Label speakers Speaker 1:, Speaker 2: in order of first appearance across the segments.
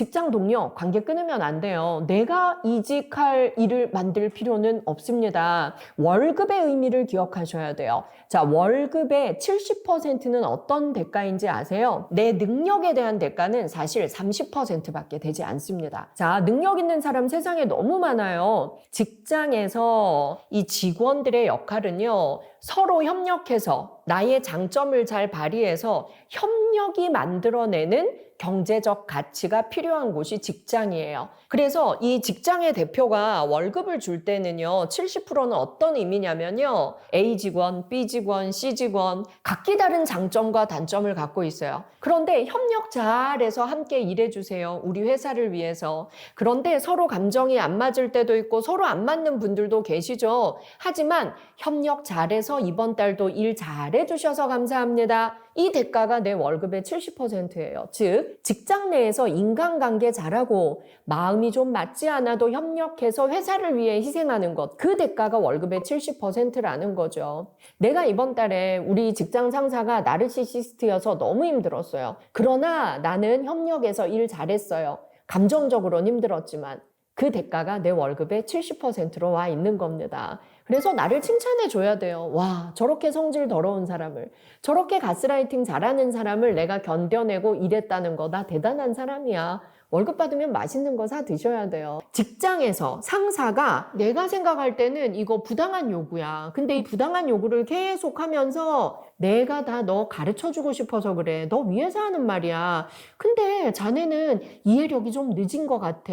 Speaker 1: 직장 동료 관계 끊으면 안 돼요. 내가 이직할 일을 만들 필요는 없습니다. 월급의 의미를 기억하셔야 돼요. 자, 월급의 70%는 어떤 대가인지 아세요? 내 능력에 대한 대가는 사실 30%밖에 되지 않습니다. 자, 능력 있는 사람 세상에 너무 많아요. 직장에서 이 직원들의 역할은요, 서로 협력해서 나의 장점을 잘 발휘해서 협력이 만들어내는 경제적 가치가 필요한 곳이 직장이에요. 그래서 이 직장의 대표가 월급을 줄 때는요, 70%는 어떤 의미냐면요, A 직원, B 직원, C 직원, 각기 다른 장점과 단점을 갖고 있어요. 그런데 협력 잘해서 함께 일해주세요. 우리 회사를 위해서. 그런데 서로 감정이 안 맞을 때도 있고 서로 안 맞는 분들도 계시죠. 하지만 협력 잘해서 이번 달도 일 잘해주셔서 감사합니다. 이 대가가 내 월급의 70%예요. 즉, 직장 내에서 인간관계 잘하고 마음이 좀 맞지 않아도 협력해서 회사를 위해 희생하는 것. 그 대가가 월급의 70%라는 거죠. 내가 이번 달에 우리 직장 상사가 나르시시스트여서 너무 힘들었어요. 그러나 나는 협력해서 일 잘했어요. 감정적으로는 힘들었지만 그 대가가 내 월급의 70%로 와 있는 겁니다. 그래서 나를 칭찬해 줘야 돼요. 와, 저렇게 성질 더러운 사람을, 저렇게 가스라이팅 잘하는 사람을 내가 견뎌내고 일했다는 거, 나 대단한 사람이야. 월급 받으면 맛있는 거 사 드셔야 돼요. 직장에서 상사가 내가 생각할 때는 이거 부당한 요구야. 근데 이 부당한 요구를 계속 하면서 내가 다 너 가르쳐 주고 싶어서 그래. 너 위해서 하는 말이야. 근데 자네는 이해력이 좀 늦은 것 같아.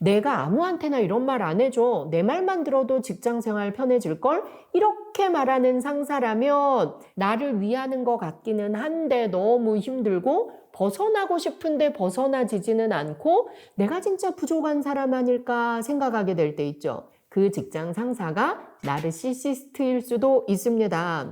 Speaker 1: 내가 아무한테나 이런 말 안 해줘. 내 말만 들어도 직장 생활 편해질 걸? 이렇게 말하는 상사라면 나를 위하는 것 같기는 한데 너무 힘들고 벗어나고 싶은데 벗어나지지는 않고 내가 진짜 부족한 사람 아닐까 생각하게 될 때 있죠. 그 직장 상사가 나르시시스트일 수도 있습니다.